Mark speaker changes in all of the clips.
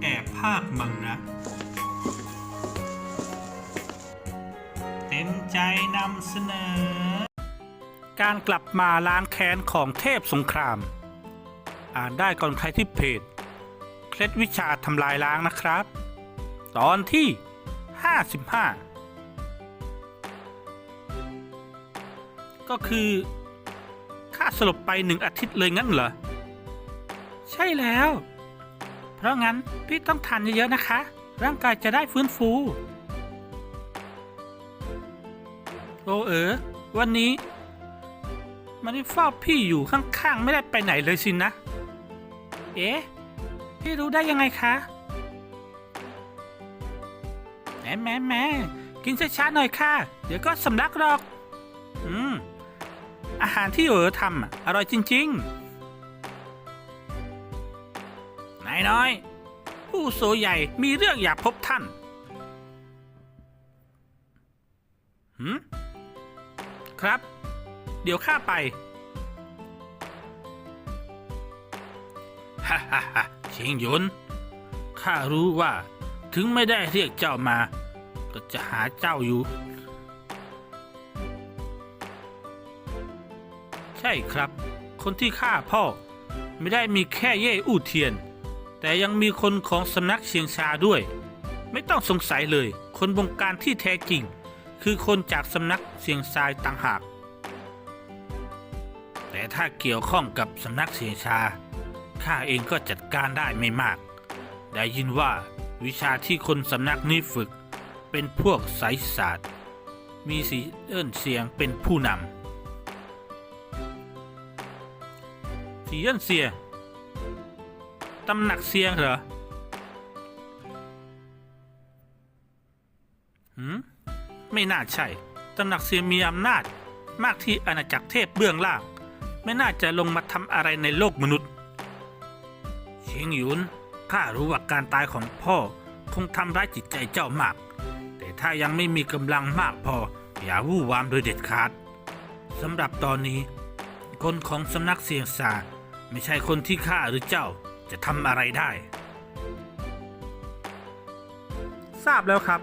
Speaker 1: แอบภาคมังนะเต็มใจนำเสนอ การกลับมาล้างแค้นของเทพสงคราม อ่านได้ก่อนใครที่เพจ เคล็ดวิชาทำลายล้างนะครับ ตอนที่ 55 ก็คือค่าสลบไปหนึ่งอาทิตย์เลยงั้นเหรอ ใช่แล้ว เพราะงั้นพี่ต้องทานเยอะๆนะคะ ร่างกายจะได้ฟื้นฟู โอเอ๋อวันนี้ มันได้เฝ้าพี่อยู่ข้างๆ ไม่ได้ไปไหนเลยสินะ เอ๊ะ พี่รู้ได้ยังไงคะแหมแหมแหมกินช้าๆหน่อยค่ะ เดี๋ยวก็สำลักหรอก อืม อาหารที่เอ๋อทำอะอร่อยจริง ๆายน้อย ผู้โซใหญ่มีเรื่องอยากพบท่านหืมครับ เดี๋ยวข้าไปฮ่าฮ่าฮ่าเชิงหยนข้ารู้ว่าถึงไม่ได้เรียกเจ้ามา ก็จะหาเจ้าอยู่ ใช่ครับ คนที่ฆ่าพ่อ ไม่ได้มีแค่เย่อู้เทียน แต่ยังมีคนของสำนักเชียงชาด้วย ไม่ต้องสงสัยเลย คนบงการที่แท้จริง คือคนจากสำนักเสียงซายต่างหาก แต่ถ้าเกี่ยวข้องกับสำนักเสียงชาข้าเองก็จัดการได้ไม่มาก ได้ยินว่าวิชาที่คนสำนักนี้ฝึก เป็นพวกไสยศาสตร์ มีสีเอิ้นเสียงเป็นผู้นำสีเอิ้นเสียง ตำหนักเสียงเหรอหืมไม่น่าใช่ ตำหนักเสียงมีอำนาจ มากที่อาณาจักรเทพเบื้องล่าง ไม่น่าจะลงมาทำอะไรในโลกมนุษย์ชียงหยุนข้ารู้ว่าการตายของพ่อคงทำร้ายจิตใจเจ้ามาก แต่ถ้ายังไม่มีกำลังมากพอ อย่าวู่วามโดยเด็ดขาดสำหรับตอนนี้ คนของสำนักเสียงซาไม่ใช่คนที่ข้าหรือเจ้า จะทำอะไรได้ ทราบแล้วครับ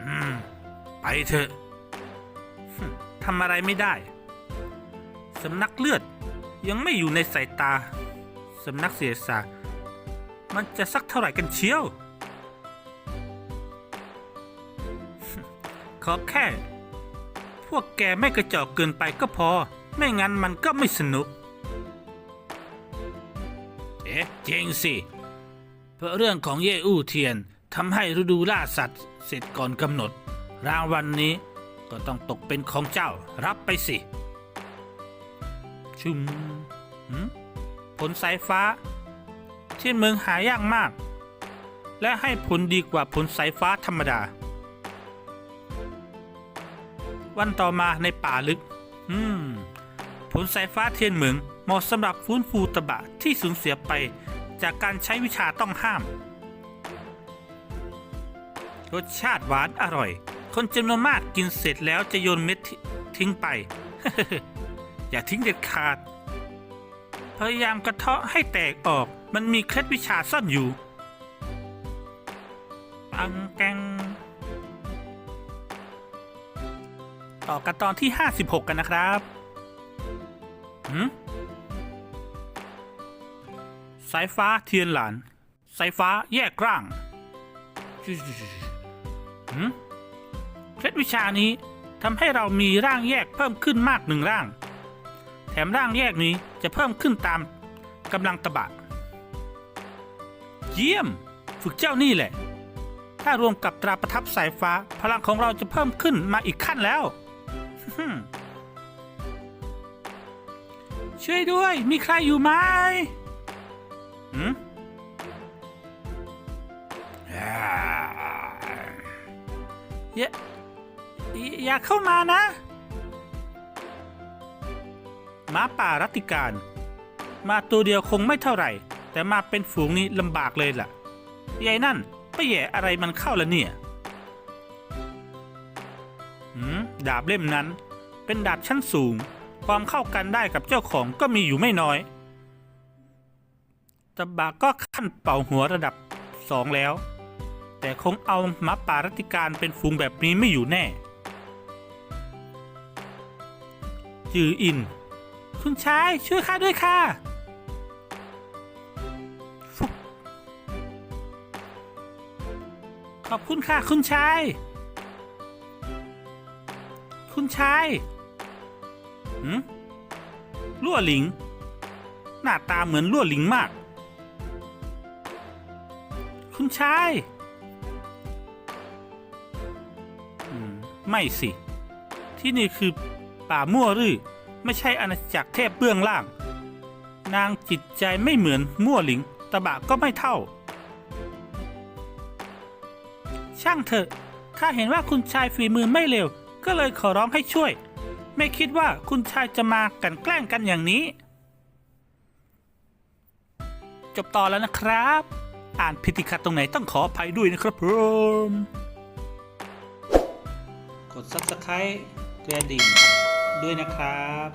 Speaker 1: อืม ไปเถอะฮึ่มทำอะไรไม่ได้สำนักเลือดยังไม่อยู่ในสายตาสำนักเสียสามันจะสักเท่าไหร่กันเชียว ขอแค่ พวกแกไม่กระจอกเกินไปก็พอ ไม่งั้นมันก็ไม่สนุก เอ๊ะเจงสิ เพราะเรื่องของเย่อู้เทียนทำให้ฤดูล่าสัตว์เสร็จก่อนกำหนด รางวัลนนี้ก็ต้องตกเป็นของเจ้ารับไปสิ ชุมหืมผลสายฟ้า ที่เมืองหายากมาก และให้ผลดีกว่าผลสายฟ้าธรรมดา วันต่อมาในป่าลึก อืม ลสายฟ้าเทียนเหมืองเหมาะสำหรับฟื้นฟูตะบะที่สูญเสียไปจากการใช้วิชาต้องห้าม รสชาติหวานอร่อย คนจำนวนมากกินเสร็จแล้วจะโยนเม็ดทิ้งไป อย่าทิ้งเด็ดขาด พยายามกระเทาะให้แตกออกมันมีเคล็ดวิชาซ่อนอยู่ปังแกงต่อกันตอนที่ 56 กันนะครับ สายฟ้าเทียนหลาน สายฟ้าแยกร่างหืมเคล็ดวิชานี้ทำให้เรามีร่างแยกเพิ่มขึ้นมากหนึ่งร่าง แถมร่างแยกนี้จะเพิ่มขึ้นตามกำลังตบะ เยี่ยม ฝึกเจ้านี่แหละ ถ้ารวมกับตราประทับสายฟ้า พลังของเราจะเพิ่มขึ้นมาอีกขั้นแล้ว ช่วยด้วย มีใครอยู่ไหมหืมอ่าอย่าอย่าเข้ามานะหมาป่ารัติการ มาตัวเดียวคงไม่เท่าไหร่ แต่มาเป็นฝูงนี้ลำบากเลยล่ะยายนั่นไปแย่อะไรมันเข้าละเนี่ยหืมดาบเล่มนั้นเป็นดาบชั้นสูง ความเข้ากันได้กับเจ้าของก็มีอยู่ไม่น้อยตบะก็ขั้นเป่าหัวระดับสองแล้ว แต่คงเอาหมาป่ารัติการเป็นฝูงแบบนี้ไม่อยู่แน่ จืออิน คุณชายช่วยข้าด้วยค่ะขอบคุณค่ะ คุณชาย คุณชาย หืมลั่วหลิง หน้าตาเหมือนลั่วหลิงมาก คุณชายไม่สิ ที่นี่คือป่ามั่วรือไม่ใช่อาณาจักรเทพเบื้องล่าง นางจิตใจไม่เหมือนมั่วหลิง ตะบะก็ไม่เท่า ช่างเถอะ ข้าเห็นว่าคุณชายฝีมือไม่เร็ว ก็เลยขอร้องให้ช่วย ไม่คิดว่าคุณชายจะมากันแกล้งกันอย่างนี้ จบตอนแล้วนะครับ อ่านผิดติขัดตรงไหนต้องขออภัยด้วยนะครับผมกด subscribe กระดิ่งด้วยนะครับ